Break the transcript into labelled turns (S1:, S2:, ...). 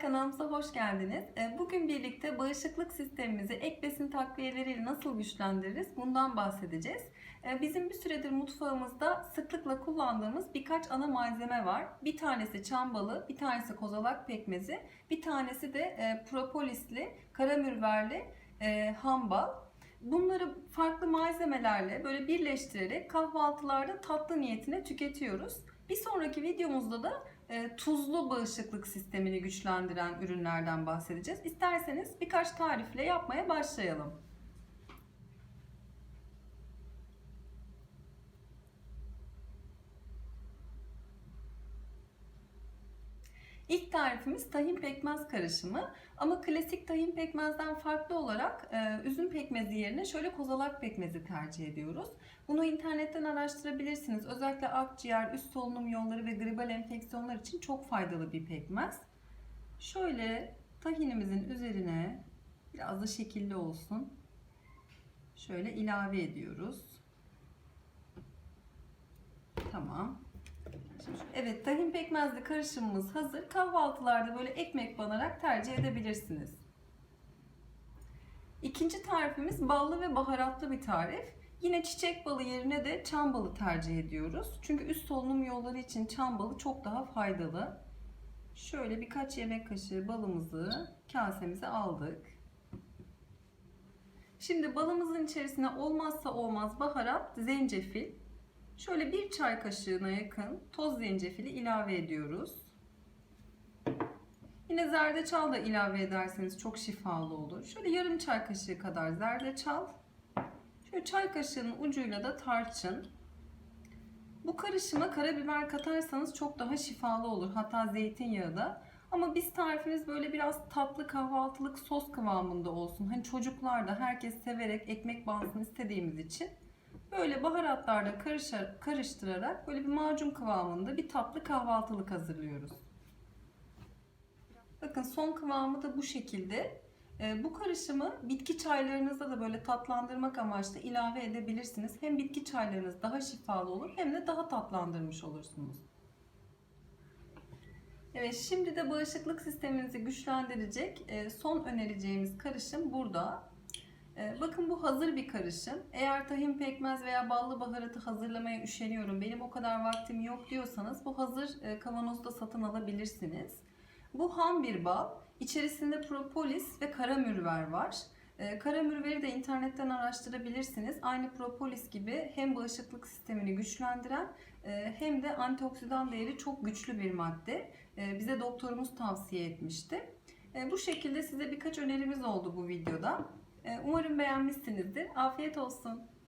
S1: Kanalımıza hoş geldiniz. Ee, Bugün birlikte bağışıklık sistemimizi ek besin takviyeleriyle nasıl güçlendiririz bundan bahsedeceğiz. Ee, Bizim bir süredir mutfağımızda sıklıkla kullandığımız birkaç ana malzeme var. Bir tanesi çam balı, bir tanesi kozalak pekmezi, bir tanesi de e, propolisli, karamürverli e, ham bal. Bunları farklı malzemelerle böyle birleştirerek kahvaltılarda tatlı niyetine tüketiyoruz. Bir sonraki videomuzda da e, tuzlu bağışıklık sistemini güçlendiren ürünlerden bahsedeceğiz. İsterseniz birkaç tarifle yapmaya başlayalım. İlk tarifimiz tahin pekmez karışımı ama klasik tahin pekmezden farklı olarak e, üzüm pekmezi yerine şöyle kozalak pekmezi tercih ediyoruz. Bunu internetten araştırabilirsiniz. Özellikle akciğer, üst solunum yolları ve gribal enfeksiyonlar için çok faydalı bir pekmez. Şöyle tahinimizin üzerine biraz da şekilli olsun. Şöyle ilave ediyoruz. Tamam. Evet, tahin pekmezli karışımımız hazır. Kahvaltılarda böyle ekmek banarak tercih edebilirsiniz. İkinci tarifimiz ballı ve baharatlı bir tarif. Yine çiçek balı yerine de çam balı tercih ediyoruz. Çünkü üst solunum yolları için çam balı çok daha faydalı. Şöyle birkaç yemek kaşığı balımızı kasemize aldık. Şimdi balımızın içerisine olmazsa olmaz baharat zencefil. Şöyle bir çay kaşığına yakın toz zencefili ilave ediyoruz. Yine zerdeçal da ilave ederseniz çok şifalı olur. Şöyle yarım çay kaşığı kadar zerdeçal. Şöyle çay kaşığının ucuyla da tarçın. Bu karışıma karabiber katarsanız çok daha şifalı olur. Hatta zeytinyağı da. Ama biz tarifimiz böyle biraz tatlı kahvaltılık sos kıvamında olsun. Hani çocuklar da herkes severek ekmek bansın istediğimiz için böyle baharatlarla karışar, karıştırarak böyle bir macun kıvamında bir tatlı kahvaltılık hazırlıyoruz. Bakın son kıvamı da bu şekilde. Ee, bu karışımı bitki çaylarınızda da böyle tatlandırmak amaçlı ilave edebilirsiniz. Hem bitki çaylarınız daha şifalı olur hem de daha tatlandırmış olursunuz. Evet şimdi de bağışıklık sisteminizi güçlendirecek e, son önereceğimiz karışım burada. E, Bakın bu hazır bir karışım. Eğer tahin pekmez veya ballı baharatı hazırlamaya üşeniyorum, benim o kadar vaktim yok diyorsanız bu hazır e, kavanozda satın alabilirsiniz. Bu ham bir bal. İçerisinde propolis ve karamürver var. E, Karamürveri de internetten araştırabilirsiniz. Aynı propolis gibi hem bağışıklık sistemini güçlendiren e, hem de antioksidan değeri çok güçlü bir madde. Bize doktorumuz tavsiye etmişti. Bu şekilde size birkaç önerimiz oldu bu videoda. E, Umarım beğenmişsinizdir. Afiyet olsun.